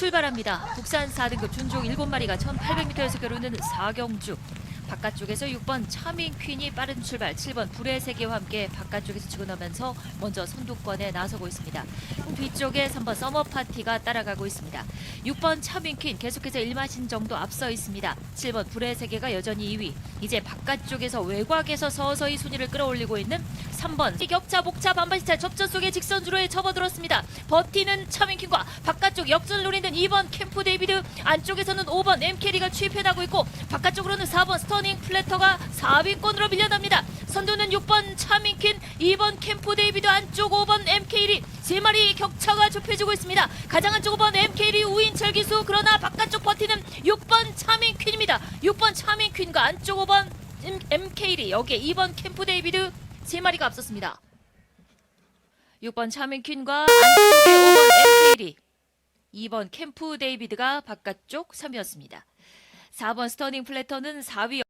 출발합니다. 국산 4등급 준종 7마리가 1800m에서 겨루는 4경주. 바깥쪽에서 6번 차밍 퀸이 빠른 출발, 7번 불의 세계와 함께 바깥쪽에서 치고 나면서 먼저 선두권에 나서고 있습니다. 뒤쪽에 3번 서머 파티가 따라가고 있습니다. 6번 차밍 퀸 계속해서 1마신 정도 앞서 있습니다. 7번 불의 세계가 여전히 2위. 이제 바깥쪽에서 외곽에서 서서히 순위를 끌어올리고 있는 3번 격차 복차 반바시차 접전 속에 직선주로에 접어들었습니다. 버티는 차밍퀸과 바깥쪽 역전을 노리는 2번 캠프 데이비드 안쪽에서는 5번 엠캐리가 추입해나고 있고 바깥쪽으로는 4번 스터닝 플래터가 4위권으로 밀려납니다. 선두는 6번 차밍퀸 2번 캠프 데이비드 안쪽 5번 MK1이 세 마리 격차가 좁혀지고 있습니다. 가장 안쪽 5번 MK1이 우인철 기수 그러나 바깥쪽 버티는 6번 차밍퀸입니다. 6번 차밍퀸과 안쪽 5번 MK1이 여기에 2번 캠프 데이비드 세 마리가 앞섰습니다. 6번 차밍퀸과 안쪽에 5번 MK1이 2번 캠프 데이비드가 바깥쪽 3위였습니다. 4번 스터닝 플래터는 4위